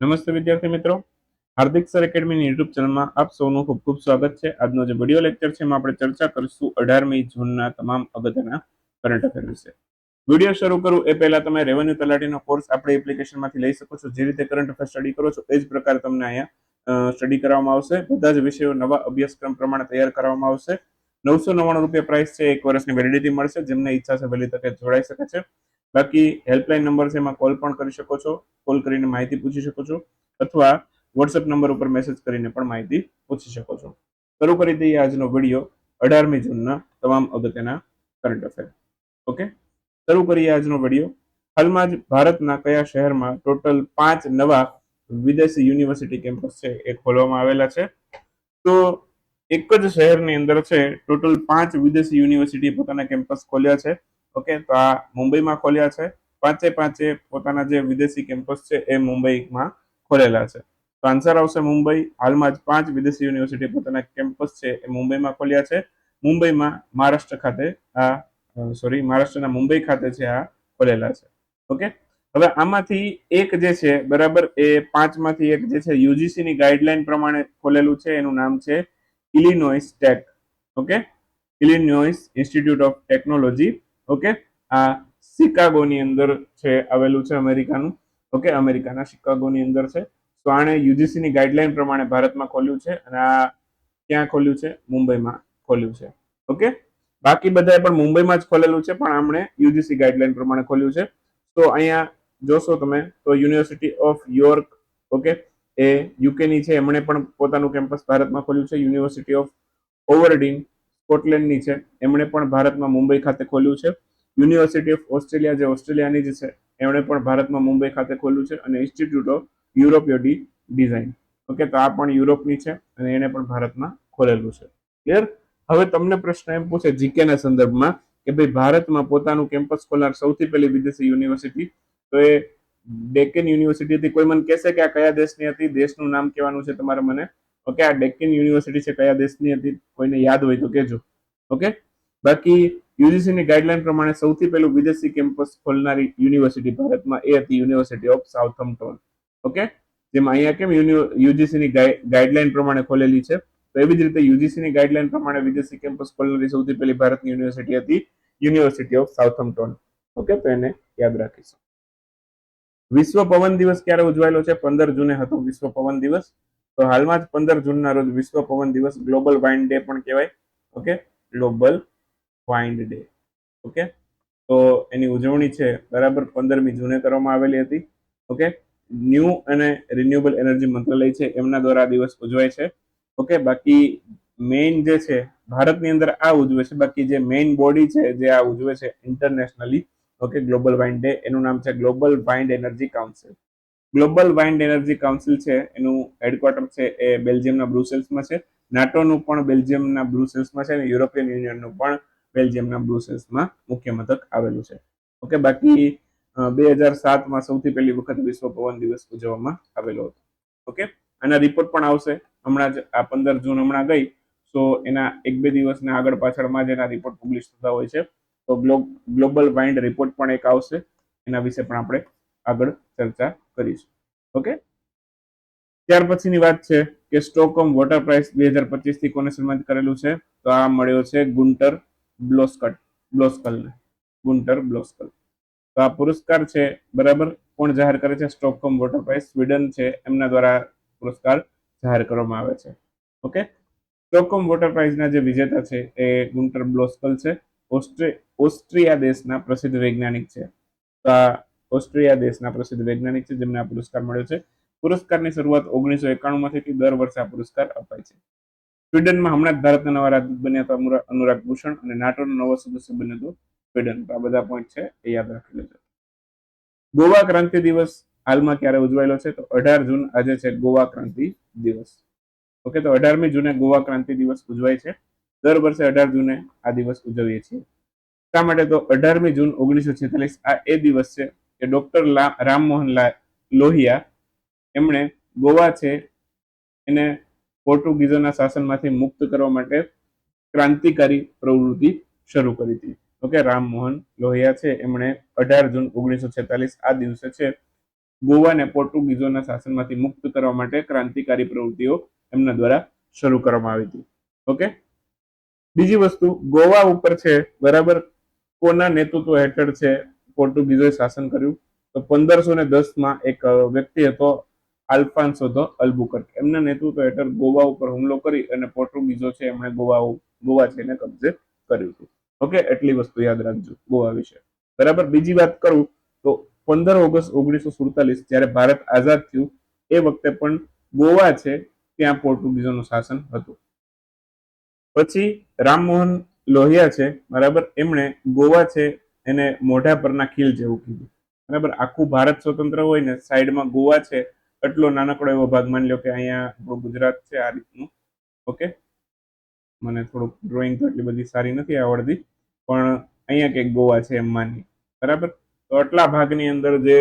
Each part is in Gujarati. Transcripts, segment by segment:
નમસ્તે વિદ્યાર્થી મિત્રો. હાર્દિક સર એકેડમીની યુટ્યુબ ચેનલમાં આપ સૌનું ખૂબ ખૂબ સ્વાગત છે. આજનો જે વીડિયો લેક્ચર છે એમાં આપણે ચર્ચા કરીશું અઢારમી જૂનના તમામ અગત્યના કરંટ અફેર વિશે. વીડિયો શરૂ કરું એ પહેલા તમે રેવન્યુ તલાટીનો કોર્સ આપણી એપ્લિકેશનમાંથી લઈ શકો છો. જે રીતે કરંટ અફેર સ્ટડી કરો છો એ જ પ્રકારે તમને અહીંયા સ્ટડી કરવામાં આવશે. બધા જ વિષયો નવા અભ્યાસક્રમ પ્રમાણે તૈયાર કરવામાં આવશે. નવસો નવ્વાણું રૂપિયા પ્રાઇસ છે. એક વર્ષની વેલિડિટી મળશે. જેમને ઈચ્છા છે વહેલી તકે જોડાઈ શકે છે. બાકી હેલ્પલાઇન નંબર છે એમાં કોલ પણ કરી શકો છો કોલ કરીને માહિતી પૂછી શકો છો, અથવા વોટ્સએપ નંબર ઉપર મેસેજ કરીને પણ માહિતી પૂછી શકો છો. શરૂ કરી દઈએ આજનો વીડિયો અઢારમી જૂનના તમામ અગત્યના કરંટ અફેર ઓકે શરૂ કરીએ આજનો વીડિયો. હાલમાં જ ભારતના કયા શહેરમાં ટોટલ પાંચ નવા વિદેશી યુનિવર્સિટી કેમ્પસ છે એ ખોલવામાં આવેલા છે? તો એક જ શહેરની અંદર છે ટોટલ પાંચ વિદેશી યુનિવર્સિટી પોતાના કેમ્પસ ખોલ્યા છે. ઓકે, તો આ મુંબઈમાં ખોલ્યા છે. પાંચે પાંચે પોતાના જે વિદેશી કેમ્પસ છે એ મુંબઈમાં ખોલેલા છે. તો આન્સર આવશે મુંબઈ. હાલમાં જ પાંચ વિદેશી યુનિવર્સિટી પોતાના કેમ્પસ છે એ મુંબઈમાં ખોલ્યા છે. મુંબઈમાં મહારાષ્ટ્ર ખાતે આ સોરી મહારાષ્ટ્રના મુંબઈ ખાતે છે આ ખોલેલા છે. ઓકે? હવે આમાંથી એક જે છે, બરાબર, એ પાંચમાંથી એક જે છે, યુજીસીની ગાઈડલાઈન પ્રમાણે ખોલેલું છે. એનું નામ છે Illinois Tech. Okay? Illinois Institute of Technology. Okay? આ શિકાગોની અંદર છે, આવેલું છે અમેરિકાનું. ઓકે? અમેરિકાના શિકાગોની અંદર છે. તો આણે યુજીસીની ગાઈડલાઈન પ્રમાણે ભારતમાં ખોલ્યું છે અને આ ક્યાં ખોલ્યું છે? મુંબઈમાં ખોલ્યું છે. ઓકે? બાકી બધાએ પણ મુંબઈમાં જ ખોલેલું છે, પણ આમણે યુજીસી ગાઈડલાઈન પ્રમાણે ખોલ્યું છે. તો અહીંયા જોશો તમે, તો યુનિવર્સિટી ઓફ યોર્ક, ઓકે? એ યુકેની છે. એમણે પણ પોતાનું કેમ્પસ ભારતમાં ખોલ્યું છે, યુનિવર્સિટી ઓફ ઓવરડીન. સ્કોટલેન્ડની છે. એમણે પણ ભારતમાં મુંબઈ ખાતે ખોલ્યું છે. યુનિવર્સિટી ઓફ ઓસ્ટ્રેલિયા જે ઓસ્ટ્રેલિયાની જ છે, એમણે પણ ભારતમાં મુંબઈ ખાતે ખોલ્યું છે અને ઇન્સ્ટિટ્યૂટ ઓફ યુરોપિયોડી ડિઝાઇન ઓકે તો આ પણ યુરોપની છે અને એને પણ ભારતમાં ખોલેલું છે. ક્લિયર હવે તમને પ્રશ્ન એમ પૂછે જીકેના સંદર્ભમાં કે ભાઈ ભારતમાં પોતાનું કેમ્પસ ખોલનાર સૌથી પહેલી વિદેશી યુનિવર્સિટી? તો એ ડેકન યુનિવર્સિટી હતી કોઈ મને કહેશે કે આ કયા દેશની હતી? દેશનું નામ કહેવાનું છે તમારે મને? ઓકે આ ડેક્કન યુનિવર્સિટી છે, કયા દેશની હતી, કોઈને યાદ હોય તો કહેજો. ઓકે બાકી યુજીસીની ગાઈડલાઈન પ્રમાણે સૌથી પહેલું વિદેશી કેમ્પસ ખોલનારી યુનિવર્સિટી ભારતમાં એ હતી યુનિવર્સિટી ઓફ સાઉથમ્પટન ઓકે જેમાં અહીંયા કેમ યુજીસીની ગાઈડલાઈન પ્રમાણે ખોલેલી છે? તો એવી જ રીતે યુજીસીની ગાઈડલાઈન પ્રમાણે વિદેશી કેમ્પસ ખોલનારી સૌથી પહેલી ભારતની યુનિવર્સિટી હતી યુનિવર્સિટી ઓફ સાઉથમ્પટન ઓકે તો એને યાદ રાખીશું. વિશ્વ પવન દિવસ ક્યારે ઉજવાયેલો છે? પંદર જૂને હતો વિશ્વ પવન દિવસ. તો હાલમાં જ પંદર જૂનના રોજ વિશ્વ પવન દિવસ ગ્લોબલ વાઇન ડે પણ કહેવાય. Okay? Global wind day okay? તો એની ઉજવણી છે, બરાબર પંદરમી જૂને કરવામાં આવેલી હતી. ઓકે? ન્યૂ અને રિન્યુએબલ એનર્જી મંત્રાલય છે, એમના દ્વારા દિવસ ઉજવાય છે. ઓકે? બાકી મેઇન જે છે, ભારતની અંદર આ ઉજવે છે, બાકી જે મેઇન બોડી છે, જે આ ઉજવે છે internationally okay? Global wind day એનું નામ છે Global Wind Energy Council Global Wind Energy Council છે, એનું હેડક્વાર્ટર છે એ બેલ્જિયમના બ્રુસેલ્સમાં છે. નાટોનું પણ બેલ્જિયમના બ્રુસેલ્સમાં છે અને યુરોપિયન યુનિયનનું પણ બેલ્જિયમના બ્રુસેલ્સમાં મુખ્ય મથક આવેલું છે. ઓકે, બાકી બે હજાર સાતમાં સૌથી પહેલી વખત વિશ્વ પવન દિવસ ઉજવવામાં આવેલો હતો. ઓકે, આના રિપોર્ટ પણ આવશે. હમણાં જ, આ પંદર જૂન હમણાં ગઈ, તો એના એક બે દિવસના આગળ પાછળમાં જ એના રિપોર્ટ પબ્લિશ થતા હોય છે. તો ગ્લોબલ વાઇન્ડ રિપોર્ટ પણ એક આવશે. એના વિશે પણ આપણે આગળ ચર્ચા કરીશું. ઓકે? ત્યાર પછીની વાત છે કે સ્ટોકહોમ વોટર પ્રાઇસ બે હજાર પચીસથી કોને સન્માનિત કરેલું છે? તો આ મળ્યો છે ગુન્ટર બ્લોસ્કટ બ્લોસ્કલને ગુન્ટર બ્લોસ્કલ. તો આ પુરસ્કાર છે, બરાબર? કોણ જાહેર કરે છે? સ્ટોકહોમ વોટર પ્રાઇસ સ્વીડન છે, એમના દ્વારા પુરસ્કાર જાહેર કરવામાં આવે છે. ઓકે? સ્ટોકહોમ વોટર પ્રાઇઝના જે વિજેતા છે, એ ગુન્ટર બ્લોસ્કલ છે. ઓસ્ટ્રિયા દેશના પ્રસિદ્ધ વૈજ્ઞાનિક છે. તો આ ઓસ્ટ્રિયા દેશના પ્રસિદ્ધ વૈજ્ઞાનિક છે, જેમને આ પુરસ્કાર મળ્યો છે. પુરસ્કારની શરૂઆત ઓગણીસો એકાણું થી દર વર્ષે આ પુરસ્કાર અપાય છે. સ્વીડનમાં હમણાં જ ભારતના નવા રાજદૂત બન્યા હતા અનુરાગ ભૂષણ અને નાટોનો નવો સદસ્ય બન્યો હતો સ્વીડન. આ બધા પોઈન્ટ છે, એ યાદ રાખી લેજો. ગોવા ક્રાંતિ દિવસ હાલમાં ક્યારે ઉજવાયેલો છે? તો અઢાર જૂન આજે છે ગોવા ક્રાંતિ દિવસ. ઓકે, તો અઢારમી જૂને ગોવા ક્રાંતિ દિવસ ઉજવાય છે. દર વર્ષે અઢાર જૂને આ દિવસ ઉજવીએ છીએ. શા માટે તો અઢારમી જૂન ઓગણીસો છેતાલીસ આ એ દિવસ છે કે ડોક્ટર રામમોહન લોહિયા, એમણે ગોવા છે, એને પોર્ટુગીઝોના શાસનમાંથી મુક્ત કરવા માટે ક્રાંતિકારી પ્રવૃત્તિ શરૂ કરી હતી. ઓકે રામમોહન લોહિયા છે, એમણે અઢાર જૂન ઓગણીસો છેતાલીસ આ દિવસે છે, ગોવાને પોર્ટુગીઝોના શાસનમાંથી મુક્ત કરવા માટે ક્રાંતિકારી પ્રવૃત્તિઓ એમના દ્વારા શરૂ કરવામાં આવી હતી. ઓકે બીજી વસ્તુ, ગોવા ઉપર છે, બરાબર, કોના નેતૃત્વ હેઠળ છે પોર્ટુગીઝોએ શાસન કર્યું. તો પંદરસો ને દસમાં એક વ્યક્તિ હતો આલ્ફાન્સો ધ અલ્બુકર્ક. એમના નેતૃત્વ હેઠળ ગોવા ઉપર હુમલો કરી અને પોર્ટુગીઝો છે, એમણે ગોવા ગોવા છે એને કબજે કર્યું હતું. ઓકે? એટલી વસ્તુ યાદ રાખજો ગોવા વિશે. બરાબર? બીજી વાત કરું તો પંદર ઓગસ્ટ ઓગણીસો સુડતાલીસ જ્યારે ભારત આઝાદ થયું, એ વખતે પણ ગોવા છે ત્યાં પોર્ટુગીઝોનું શાસન હતું. પછી રામમોહન લોહિયા છે, બરાબર? એમણે ગોવા છે એને મોઢા પરના ખીલ જેવું કીધું. બરાબર? આખું ભારત સ્વતંત્ર હોય ને, સાઈડમાં ગોવા છે, એટલો નાનકડો એવો ભાગ માની લો કે અહીંયા આપણું ગુજરાત છે આ રીતનું. ઓકે? મને થોડુંક ડ્રોઈંગ તો એટલી બધી સારી નથી આવડતી, પણ અહીંયા કંઈક ગોવા છે એમ માની બરાબર? તો આટલા ભાગની અંદર જે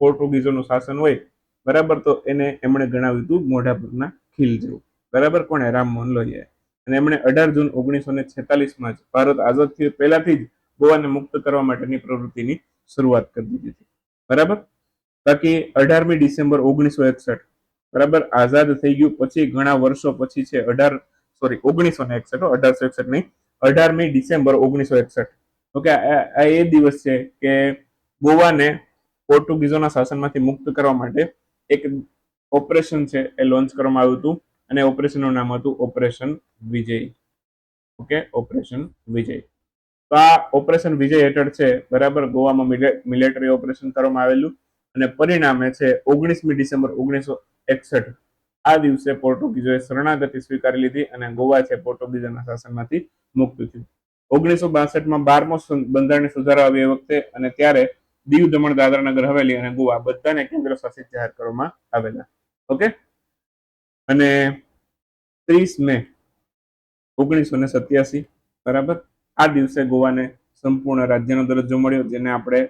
પોર્ટુગીઝોનું શાસન હોય, બરાબર? તો એને એમણે ગણાવ્યું હતું મોઢા પરના ખીલ જેવું. બરાબર? કોણે? રામમોહન લોહિયાએ અને એમણે અઢાર જૂન ઓગણીસો ને છેતાલીસમાં જ ભારત આઝાદ થયું. પહેલાથી જ ગોવાને મુક્ત કરવા માટેની પ્રવૃત્તિની શરૂઆત કરી દીધી હતી બરાબર? બાકી અઢારમી ડિસેમ્બર ઓગણીસો એકસઠ. બરાબર? આઝાદ થઈ ગયું પછી ઘણા વર્ષો પછી છે અઢાર સોરી ઓગણીસો ને એકસઠ અઢારસો એકસઠ નહીં. અઢારમી ડિસેમ્બર ઓગણીસો એકસઠ. ઓકે આ એ દિવસ છે કે ગોવાને પોર્ટુગીઝોના શાસનમાંથી મુક્ત કરવા માટે એક ઓપરેશન છે એ લોન્ચ કરવામાં આવ્યું હતું અને ઓપરેશનનું નામ હતું operation Vijay. Okay? Operation Vijay. તો આ ઓપરેશન વિજય હેઠળ છે, બરાબર? ગોવામાં મિલિટરી ઓપરેશન કરવામાં આવેલું અને પરિણામે છે ઓગણીસમી ડિસેમ્બર ઓગણીસો એકસઠ. આ દિવસે પોર્ટુગીઝોએ શરણાગતિ સ્વીકારી લીધી અને ગોવા છે પોર્ટુગીઝોના શાસનમાંથી મુક્ત થયું. ઓગણીસો બાસઠમાં બારમો બંધારણીય સુધારો આવ્યો વખતે અને ત્યારે દીવ દમણ, દાદરા નગર, હવેલી અને ગોવા બધાને કેન્દ્ર શાસિત જાહેર કરવામાં આવેલા. ઓકે? અને ત્રીસ મે ઓગણીસો ને સત્યાસી, બરાબર? આ દિવસે ગોવાને સંપૂર્ણ રાજ્યનો દરજ્જો મળ્યો, જેને આપણે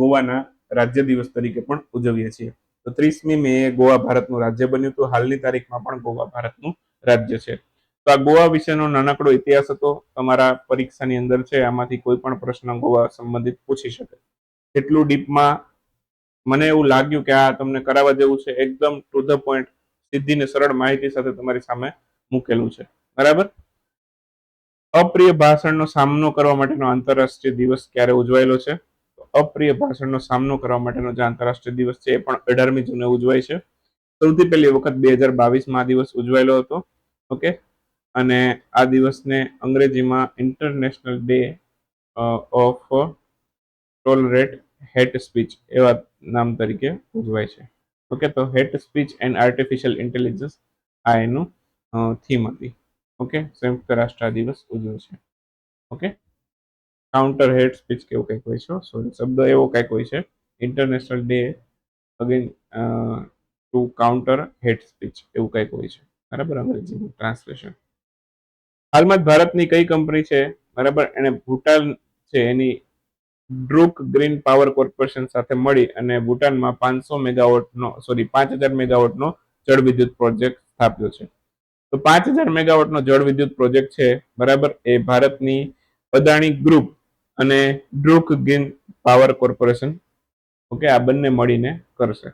ગોવાના રાજ્ય દિવસ તરીકે પણ ઉજવીએ છીએ. તો ત્રીસમી મે ગોવા ભારતનું રાજ્ય બન્યું હતું. હાલની તારીખમાં પણ ગોવા ભારતનું રાજ્ય છે. તો આ ગોવા વિશેનો નાનકડો ઇતિહાસ હતો. તમારા પરીક્ષાની અંદર છે, આમાંથી કોઈ પણ પ્રશ્ન ગોવા સંબંધિત પૂછી શકે. એટલું ડીપમાં મને એવું લાગ્યું કે આ તમને કરાવવા જેવું છે. એકદમ ટુ ધ પોઈન્ટ, સીધી ને સરળ માહિતી સાથે તમારી સામે મૂકેલું છે. બરાબર? અપ્રિય ભાષણનો સામનો કરવા માટેનો આંતરરાષ્ટ્રીય દિવસ ક્યારે ઉજવાયેલો છે? અપ્રિય ભાષણનો સામનો કરવા માટેનો જે આંતરરાષ્ટ્રીય દિવસ છે એ પણ અઢારમી જૂને ઉજવાય છે. સૌથી પહેલી વખત બે હજાર બાવીસમાં આ દિવસ ઉજવાયેલો હતો. ઓકે? અને આ દિવસને અંગ્રેજીમાં international day of tolerate hate speech એવા નામ તરીકે ઉજવાય છે. ઓકે? તો hate speech and artificial intelligence આ એનું થીમ હતી. ઓકે? સંયુક્ત રાષ્ટ્ર દિવસ ઉજવશે ઓકે? કાઉન્ટર હેટ સ્પીચ કેવું કંઈક હોય છે સોરી શબ્દ એવો કંઈક હોય છે. International day again to counter hate speech એવું કંઈક હોય છે. બરાબર? અંગ્રેજીનું ટ્રાન્સલેશન હાલમાં જ ભારતની કઈ કંપની છે? બરાબર? એને ભૂટાન છે. એની ડ્રુક ગ્રીન પાવર કોર્પોરેશન સાથે મળી અને ભૂટાનમાં પાંચસો મેગાવોટનો સોરી પાંચ હજાર મેગાવોટનો જળ વિદ્યુત પ્રોજેક્ટ સ્થાપ્યો છે. તો પાંચ હજાર મેગાવોટનો જળ વિદ્યુત પ્રોજેક્ટ છે, બરાબર? એ ભારતની અદાણી ગ્રુપ અને Druk Green Power Corporation. Okay, આ બંને મળીને કરશે.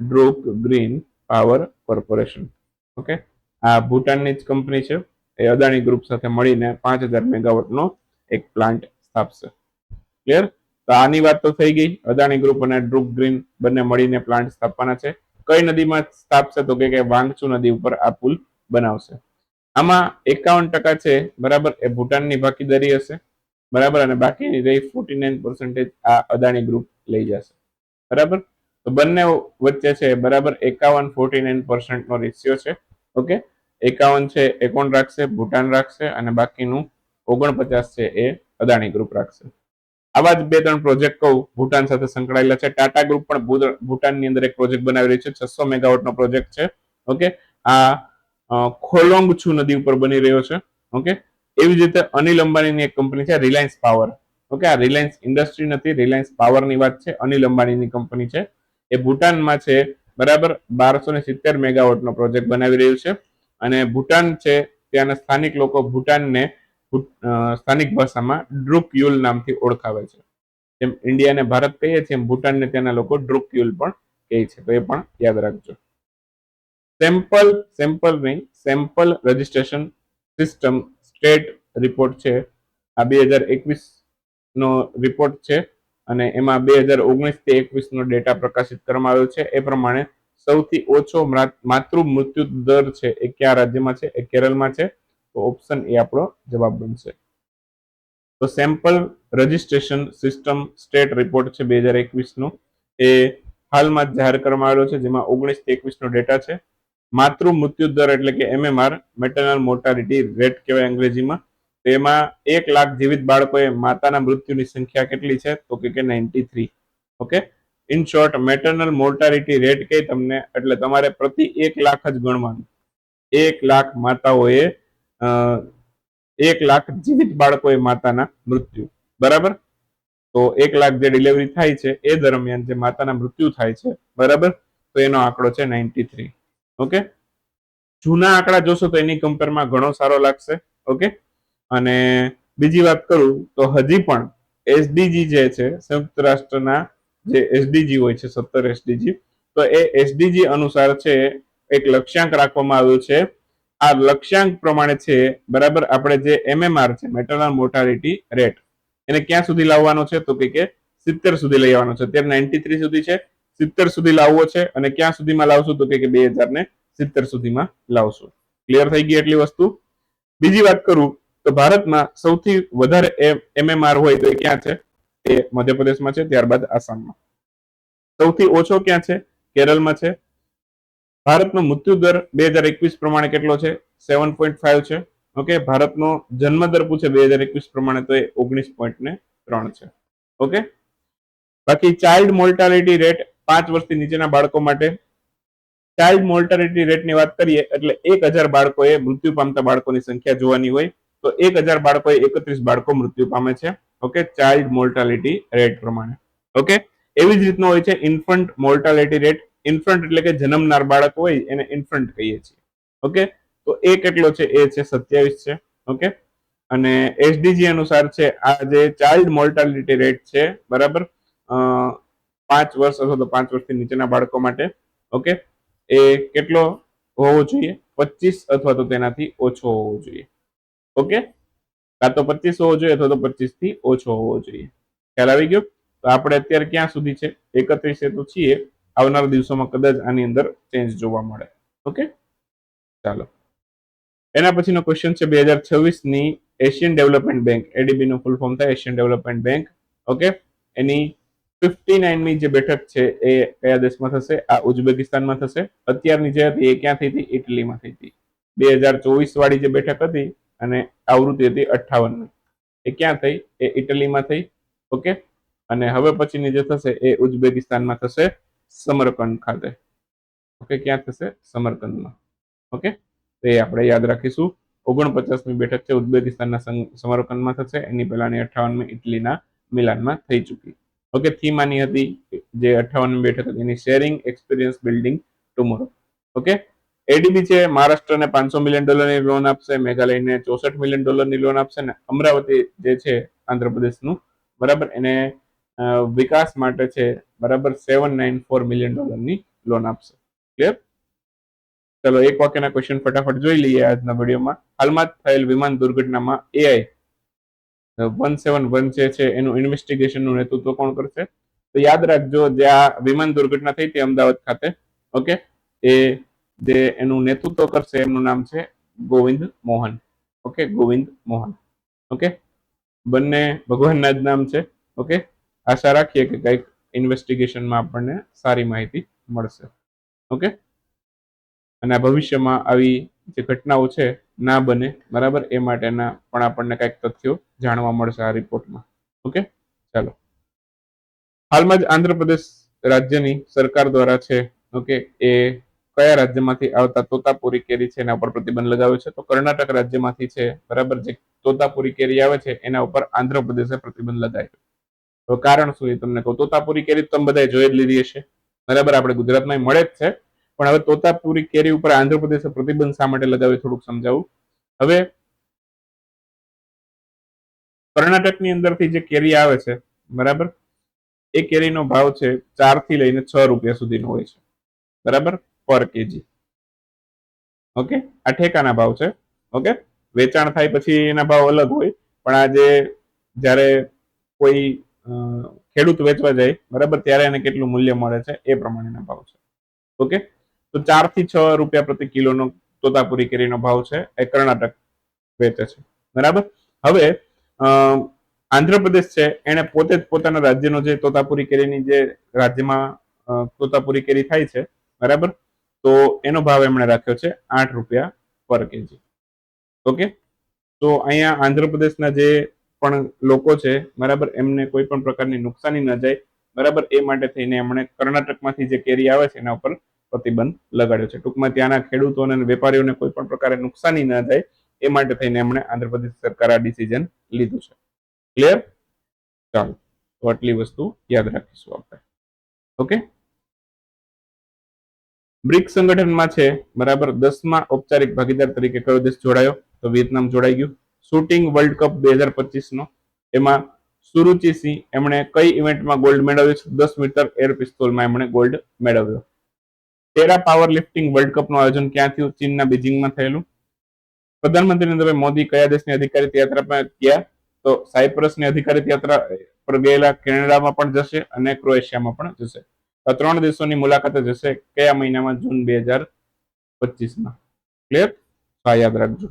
Druk Green Power Corporation. Okay, આ ભૂટાનની જ કંપની છે. એ અદાણી ગ્રુપ સાથે મળીને પાંચ હજાર મેગાવોટનો એક પ્લાન્ટ સ્થાપશે. ક્લિયર? તો આની વાત તો થઈ ગઈ. અદાણી ગ્રુપ અને ડ્રુક ગ્રીન બંને મળીને પ્લાન્ટ સ્થાપવાના છે. કઈ નદીમાં સ્થાપશે તો કે વાંગચુ નદી ઉપર આ પુલ બનાવશે. આમાં એકાવન ટકા છે, બરાબર, એ ભૂટાનની ભાગીદારી હશે, બરાબર, અને બાકીની રહી ફોર્ટી નાઇન પર્સન્ટેજ આ અદાણી ગ્રુપ લઈ જશે, બરાબર? તો બંને વચ્ચે છે, બરાબર, એકાવન ફોર્ટી નાઇન પર્સન્ટનો રેશિયો છે, ઓકે? એકાવન છે એ કોણ રાખશે? ભૂટાન રાખશે, અને બાકીનું ઓગણપચાસ છે એ અદાણી ગ્રુપ રાખશે. આવા જ બે, ત્રણ પ્રોજેક્ટ કહું, ભૂટાન સાથે સંકળાયેલા છે. ટાટા ગ્રુપ પણ ભૂટાનની અંદર એક પ્રોજેક્ટ બનાવી રહ્યું છે, છસો મેગાવોટનો પ્રોજેક્ટ છે, ઓકે? આ ખોલોંગ છુ નદી ઉપર બની રહ્યો છે. ઓકે? એવી જ રીતે અનિલ અંબાણીની એક કંપની છે, રિલાયન્સ પાવર. ઓકે? આ રિલાયન્સ ઇન્ડસ્ટ્રી નથી, રિલાયન્સ પાવરની વાત છે, અનિલ અંબાણીની કંપની છે. એ ભૂટાનમાં છે, બરાબર? બારસો ને સિત્તેર મેગાવોટનો પ્રોજેક્ટ બનાવી રહ્યું છે. અને ભૂટાન છે, ત્યાંના સ્થાનિક લોકો ભૂટાનને સ્થાનિક ભાષામાં ડ્રુક યુલ નામથી ઓળખાવે છે. જેમ ઇન્ડિયા અને ભારત કહીએ છીએ, એમ ભૂટાનને ત્યાંના લોકો ડ્રુક્યુલ પણ કહે છે. તો એ પણ યાદ રાખજો. સેમ્પલ સેમ્પલ નહીં sample registration system state report છે. આ બે હજાર એકવીસ નો રિપોર્ટ છે અને એમાં બે હજાર ઓગણીસથી એકવીસ નો ડેટા પ્રકાશિત કરવામાં આવ્યો છે. એ પ્રમાણે સૌથી ઓછો મૃત- માતૃ મૃત્યુ દર છે એ કયા રાજ્યમાં છે? એ કેરળમાં છે. તો ઓપ્શન એ આપણો જવાબ બનશે. તો sample registration system state report છે બે હજાર એકવીસનો એ હાલમાં જાહેર કરવામાં આવ્યો છે, જેમાં ઓગણીસ એકવીસનો ડેટા છે. માતૃ મૃત્યુ દર એટલે કે એમએમઆર મેટર્નલ મોર્ટાલિટી રેટ કહેવાય અંગ્રેજીમાં. તો એમાં એક લાખ જીવિત બાળકોએ માતાના મૃત્યુની સંખ્યા કેટલી છે? તો કે ninety three okay in short maternal mortality rate કઈ તમને? એટલે તમારે પ્રતિ એક લાખ જ ગણવાનું. એક લાખ માતાઓએ એક લાખ જીવિત બાળકોએ માતાના મૃત્યુ. બરાબર? તો એક લાખ જે ડિલિવરી થાય છે, એ દરમિયાન જે માતાના મૃત્યુ થાય છે, બરાબર? તો એનો આંકડો છે નાઇન્ટી થ્રી ઓકે? જૂના આંકડા જોશો તો એની કમ્પેરમાં ઘણો સારો લાગશે, ઓકે? અને બીજી વાત કરું તો હજી પણ એસડીજી જે છે, સંયુક્ત રાષ્ટ્રના જે એસડીજી હોય છે, સત્તર એસડીજી, તો એ એસડીજી અનુસાર છે, એક લક્ષ્યાંક રાખવામાં આવ્યો છે. આ લક્ષ્યાંક પ્રમાણે છે, બરાબર, આપણે જે એમએમઆર છે મેટરનલ મોર્ટાલિટી રેટ એને ક્યાં સુધી લાવવાનો છે? તો કે સિત્તેર સુધી લઈ આવવાનો છે. અત્યારે નાઇન્ટી થ્રી સુધી છે. સિત્તેર સુધી લાવવો છે અને ક્યાં સુધીમાં લાવશું તો કે બે હજાર ને સિત્તેર સુધીમાં લાવશું. ક્લિયર થઈ ગઈ એટલી વસ્તુ? બીજી વાત કરું તો ભારતમાં સૌથી વધારે એમએમઆર હોય તો ક્યાં છે? એ મધ્યપ્રદેશમાં છે, ત્યારબાદ આસામમાં. સૌથી ઓછો ક્યાં છે? કેરળમાં છે. ભારતનો મૃત્યુ દર બે હજાર એકવીસ પ્રમાણે કેટલો છે? સેવન પોઈન્ટ ફાઈવ છે. ઓકે, ભારતનો જન્મ દર પૂછે બે હજાર એકવીસ પ્રમાણે તો એ ઓગણીસ પોઈન્ટ ને ત્રણ છે. ઓકે? બાકી ચાઇલ્ડ મોર્ટાલિટી રેટ પાંચ વર્ષથી નીચેના બાળકો માટે ચાઇલ્ડ મોર્ટાલિટી રેટની વાત કરીએ એટલે એક હજાર બાળકોએ મૃત્યુ પામતા બાળકોની સંખ્યા જોવાની હોય તો એક હજાર બાળકોએ એકત્રીસ બાળકો મૃત્યુ પામે છે. ઓકે? ચાઇલ્ડ મોર્ટાલિટી રેટ પ્રમાણે. ઓકે? એવી જ રીતનો હોય છે ઇન્ફન્ટ મોર્ટાલિટી રેટ ઇન્ફન્ટ એટલે કે જન્મનાર બાળક હોય એને ઇન્ફન્ટ કહીએ છીએ. ઓકે? તો એ કેટલો છે? એ છે સત્યાવીસ છે. ઓકે? અને એસડીજી અનુસાર છે આ જે ચાઇલ્ડ મોર્ટાલિટી રેટ છે, બરાબર? પાંચ વર્ષ અથવા તો પાંચ વર્ષથી નીચેના બાળકો માટે ઓકે એ કેટલો હોવો જોઈએ? પચીસ અથવા તો તેનાથી ઓછો હોવો જોઈએ. ઓકે કાં તો પચીસ હોવો જોઈએ અથવા તો પચીસથી ઓછો હોવો જોઈએ. ખ્યાલ આવી ગયો? તો આપણે અત્યારે ક્યાં સુધી છે? એકત્રીસે તો છીએ. આવનારા દિવસોમાં કદાચ આની અંદર ચેન્જ જોવા મળે. ઓકે ચાલો. એના પછીનો ક્વેશ્ચન છે બે હજાર છવ્વીસની એશિયન ડેવલપમેન્ટ બેંક એડીબી નું ફૂલ ફોર્મ થાય એશિયન ડેવલપમેન્ટ બેંક ઓકે એની ફિફ્ટી નાઇનમી જે બેઠક છે એ કયા દેશમાં થશે? આ ઉઝબેકિસ્તાનમાં થશે. અત્યારની જે હતી એ ક્યાં થઈ હતી? ઇટલીમાં થઈ હતી. બે હજાર ચોવીસ વાળી જે બેઠક હતી અને આવૃત્તિ હતી અઠ્ઠાવન એ ક્યાં થઈ? એ ઇટલીમાં થઈ. ઓકે? અને હવે પછીની જે થશે એ ઉઝબેકિસ્તાનમાં થશે સમરકંદ ખાતે. ઓકે, ક્યાં થશે? સમરકંદમાં. ઓકે? તો એ આપણે યાદ રાખીશું. ઓગણપચાસમી બેઠક છે, ઉઝબેકિસ્તાનના સમરકંદમાં થશે. એની પહેલાની અઠ્ઠાવનમી ઇટલીના મિલાનમાં થઈ ચૂકી. ઓકે થીમ આની હતી જે અઠ્ઠાવનમી બેઠક હતી. એની sharing experience building tomorrow okay ADB છે, મહારાષ્ટ્રને પાંચસો મિલિયન ડોલરની લોન આપશે, મેઘાલયને ચોસઠ મિલિયન ડોલરની લોન આપશે ને અમરાવતી જે છે, આંધ્રપ્રદેશનું, બરાબર? એને વિકાસ માટે છે, બરાબર સેવન નાઇન ફોર મિલિયન ડોલરની લોન આપશે. ક્લિયર ચલો, એક વાક્યના ક્વેશ્ચન ફટાફટ જોઈ લઈએ આજના વિડીયોમાં. હાલમાં થયેલ વિમાન દુર્ઘટનામાં એઆઈ વન સેવન વન જે છે, એનું ઇન્વેસ્ટિગેશનનું નેતૃત્વ કોણ કરશે? તો યાદ રાખજો, જે આ વિમાન દુર્ઘટના થઈ હતી અમદાવાદ ખાતે, ઓકે? એ, જે એનું નેતૃત્વ કરશે, એમનું નામ છે ગોવિંદ મોહન, ઓકે? ગોવિંદ મોહન, ઓકે? બંને ભગવાનના જ નામ છે, ઓકે? આશા રાખીએ કે કંઈક ઇન્વેસ્ટિગેશનમાં આપણને સારી માહિતી મળશે, ઓકે? અને ભવિષ્યમાં આવી જે ઘટનાઓ છે ના બને, બરાબર? એ માટેના પણ આપણને કંઈક તથ્યો જાણવા મળશે આ રિપોર્ટમાં ઓકે? ચાલો. હાલમાં જ આંધ્રપ્રદેશ રાજ્યની સરકાર દ્વારા છે, ઓકે, એ કયા રાજ્યમાંથી આવતા તોતાપુરી કેરી છે એના ઉપર પ્રતિબંધ લગાવ્યો છે? તો કર્ણાટક રાજ્યમાંથી છે, બરાબર? જે તોતાપુરી કેરી આવે છે, એના ઉપર આંધ્રપ્રદેશે પ્રતિબંધ લગાવ્યો. તો કારણ શું એ તમને કહું? તોતાપુરી કેરી તમે બધાએ જોઈ જ લીધી હશે. બરાબર? આપણે ગુજરાતમાં મળે જ છે. પણ હવે તોતાપુરી કેરી ઉપર આંધ્રપ્રદેશે પ્રતિબંધ શા માટે લગાવ્યો થોડુંક સમજાવું. હવે કર્ણાટકની અંદરથી જે કેરી આવે છે, બરાબર? એ કેરીનો ભાવ છે ચારથી લઈને છ રૂપિયા સુધીનો હોય છે. બરાબર? પર કેજી. ઓકે? આ ઠેકાના ભાવ છે. ઓકે? વેચાણ થાય પછી એના ભાવ અલગ હોય, પણ આ જે જ્યારે કોઈ ખેડૂત વેચવા જાય, બરાબર? ત્યારે એને કેટલું મૂલ્ય મળે છે એ પ્રમાણેના ભાવ છે. ઓકે? તો ચારથી છ રૂપિયા પ્રતિ કિલોનો તોતાપુરી કેરીનો ભાવ છે. એ કર્ણાટક વેચે છે. બરાબર? હવે આંધ્રપ્રદેશ છે. એને પોતે જ પોતાના રાજ્યનો જે તોતાપુરી કેરીની જે રાજ્યમાં તોતાપુરી કેરી થાય છે, બરાબર? તો એનો ભાવ એમણે રાખ્યો છે આઠ રૂપિયા પર કેજી. ઓકે? તો અહીંયા આંધ્રપ્રદેશના જે પણ લોકો છે, બરાબર? એમને કોઈ પણ પ્રકારની નુકસાની ન જાય. બરાબર? એ માટે થઈને એમણે કર્ણાટકમાંથી જે કેરી આવે છે, એના ઉપર પ્રતિબંધ લગાડ્યો છે. ટૂંકમાં ત્યાંના ખેડૂતોને અને વેપારીઓને કોઈ પણ પ્રકારે નુકસાની ન થાય એ માટે થઈને એમણે આંધ્રપ્રદેશ સરકાર આ ડિસિઝન લીધું છે. ક્લિયર ચાલો, તો આટલી વસ્તુ યાદ રાખીશું આપણે. ઓકે બ્રિક્સ સંગઠનમાં છે, બરાબર? દસમા ઔપચારિક ભાગીદાર તરીકે કયો દેશ જોડાયો? તો વિયેતનામ જોડાઈ ગયું. શૂટિંગ વર્લ્ડ કપ બે હજાર પચીસનો. એમાં સુરુચિ સિંહ એમણે કઈ ઇવેન્ટમાં ગોલ્ડ મેળવ્યો છે? દસ મીટર એર પિસ્તોલમાં એમણે ગોલ્ડ મેળવ્યો. ટેરા પાવર લિફ્ટિંગ વર્લ્ડ કપનું આયોજન ક્યાં થયું? ચીનના બીજિંગમાં થયેલું. પ્રધાનમંત્રી નરેન્દ્ર મોદી કયા દેશની અધિકારી યાત્રા પર ગયા? તો સાયપ્રસની અધિકારી યાત્રા પર ગયેલા કેનેડામાં પણ જશે અને ક્રોએશિયામાં પણ જશે. ત્રણ દેશોની મુલાકાતે જશે કયા મહિનામાં? જૂન બે હજાર પચીસમાં. ક્લિયર હા યાદ રાખજો.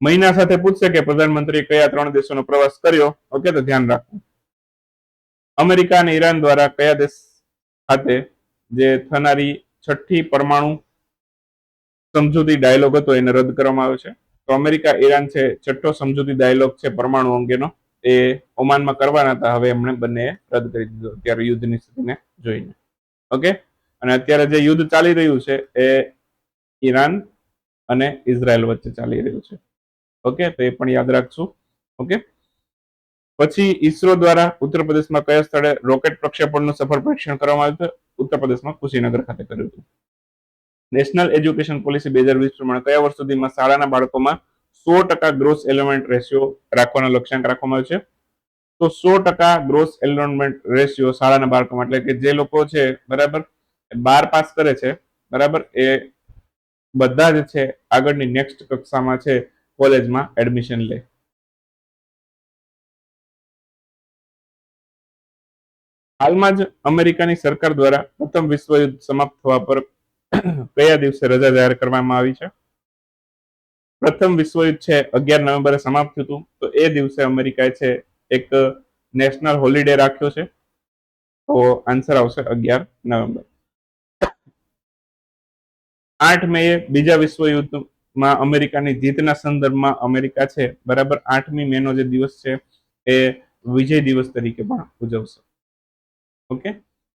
મહિના સાથે પૂછશે કે પ્રધાનમંત્રી કયા ત્રણ દેશોનો પ્રવાસ કર્યો? ઓકે, તો ધ્યાન રાખવું અમેરિકા અને ઈરાન દ્વારા કયા દેશ ખાતે જે થનારી છઠ્ઠી પરમાણુ સમજૂતી ડાયલોગ હતો એને રદ કરવામાં આવ્યો છે. તો અમેરિકા, ઈરાન છે, છઠ્ઠો સમજૂતી ડાયલોગ છે પરમાણુ અંગેનો. એ ઓમાનમાં કરવાના હતા. હવે એમણે બંને રદ કરી દીધો. અત્યારે યુદ્ધની સ્થિતિને જોઈને. ઓકે અને અત્યારે જે યુદ્ધ ચાલી રહ્યું છે એ ઈરાન અને ઇઝરાયલ વચ્ચે ચાલી રહ્યું છે. ઓકે તો એ પણ યાદ રાખશું. ઓકે પછી ઈસરો દ્વારા ઉત્તર પ્રદેશમાં કયા સ્થળે રોકેટ પ્રક્ષેપણનું સફળ પરીક્ષણ કરવામાં આવ્યું હતું? ઉત્તર પ્રદેશમાં કુશીનગર ખાતે કર્યું હતું. નેશનલ એજ્યુકેશન પોલિસી બે હજાર વીસ પ્રમાણે કયા વર્ષ સુધીમાં શાળાના બાળકોમાં સો ટકા ગ્રોસ એલિમેન્ટ રેશિયો રાખવાનો લક્ષ્યાંક રાખવામાં આવ્યો છે? તો સો ટકા ગ્રોસ એલિમેન્ટ રેશિયો શાળાના બાળકોમાં, એટલે કે જે લોકો છે, બરાબર બાર પાસ કરે છે, બરાબર, એ બધા જ છે આગળની નેક્સ્ટ કક્ષામાં છે કોલેજમાં એડમિશન લે. હાલમાં જ અમેરિકાની સરકાર દ્વારા પ્રથમ વિશ્વયુદ્ધ સમાપ્ત થવા પર કયા દિવસે રજા જાહેર કરવામાં આવી છે? પ્રથમ વિશ્વયુદ્ધ છે અગિયાર નવેમ્બરે સમાપ્ત થયું હતું. તો એ દિવસે અમેરિકાએ છે એક નેશનલ હોલિડે રાખ્યો છે. તો આન્સર આવશે અગિયાર નવેમ્બર. આઠ મે બીજા વિશ્વયુદ્ધમાં અમેરિકાની જીતના સંદર્ભમાં અમેરિકા છે બરાબર આઠમી મે નો જે દિવસ છે એ વિજય દિવસ તરીકે પણ ઉજવશે. ઓકે?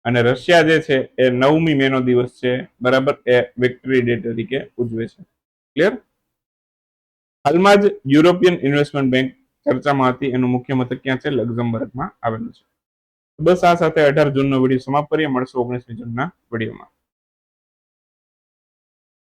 અને રશિયા જે છે એ નવમી મે નો દિવસ છે. બરાબર? એ વિક્ટરી ડે તરીકે ઉજવે છે. ક્લિયર હાલમાં જ યુરોપિયન ઇન્વેસ્ટમેન્ટ બેંક ચર્ચામાં હતી. એનું મુખ્ય મથક ક્યાં છે? લક્ઝમબર્ગમાં આવેલું છે. બસ આ સાથે અઢાર જૂનનો વીડિયો સમાપ્ત કરીએ. મળશો ઓગણીસમી જૂનના વિડીયોમાં.